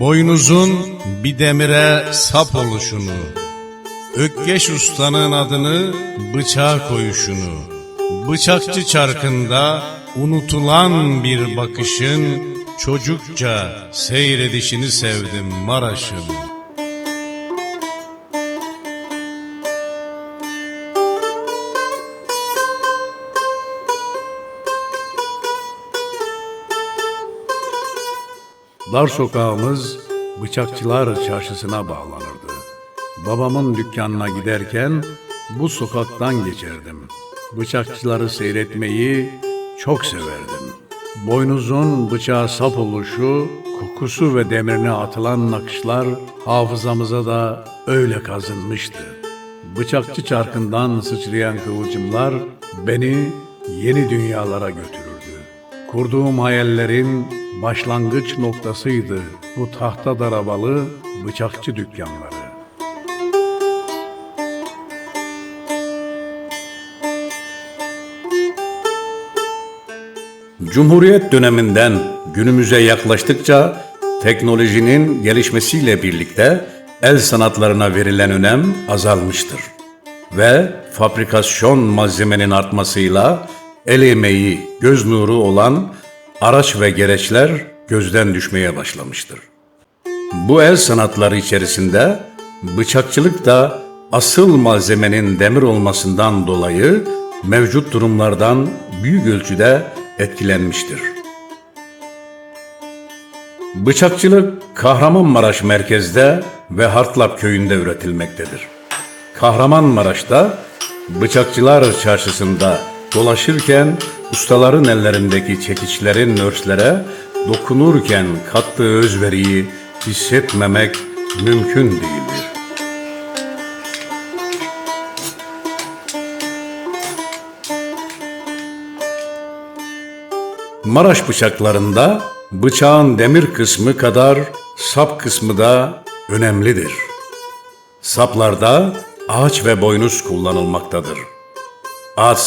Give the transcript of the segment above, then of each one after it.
Boynuzun bir demire sap oluşunu, Ökkeş ustanın adını bıçağa koyuşunu, Bıçakçı çarkında unutulan bir bakışın, Çocukça seyredişini sevdim Maraş'ın. Dar sokağımız bıçakçılar çarşısına bağlanırdı. Babamın dükkanına giderken bu sokaktan geçerdim. Bıçakçıları seyretmeyi çok severdim. Boynuzun bıçağa sap oluşu, kokusu ve demirine atılan nakışlar hafızamıza da öyle kazınmıştı. Bıçakçı çarkından sıçrayan kıvılcımlar beni yeni dünyalara götürürdü. Kurduğum hayallerin başlangıç noktasıydı bu tahta darabalı bıçakçı dükkanları. Cumhuriyet döneminden günümüze yaklaştıkça teknolojinin gelişmesiyle birlikte el sanatlarına verilen önem azalmıştır. Ve fabrikasyon malzemenin artmasıyla el emeği, göz nuru olan araç ve gereçler gözden düşmeye başlamıştır. Bu el sanatları içerisinde bıçakçılık da asıl malzemenin demir olmasından dolayı mevcut durumlardan büyük ölçüde etkilenmiştir. Bıçakçılık Kahramanmaraş merkezde ve Hartlap köyünde üretilmektedir. Kahramanmaraş'ta Bıçakçılar Çarşısı'nda dolaşırken ustaların ellerindeki çekiçlerin nörslere dokunurken kattığı özveriyi hissetmemek mümkün değildir. Maraş bıçaklarında bıçağın demir kısmı kadar sap kısmı da önemlidir. Saplarda ağaç ve boynuz kullanılmaktadır. Ağaç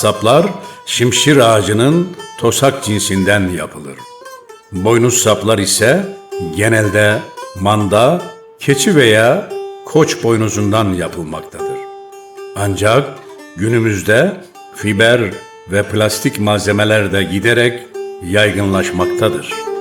şimşir ağacının tosak cinsinden yapılır. Boynuz saplar ise genelde manda, keçi veya koç boynuzundan yapılmaktadır. Ancak günümüzde fiber ve plastik malzemeler de giderek yaygınlaşmaktadır.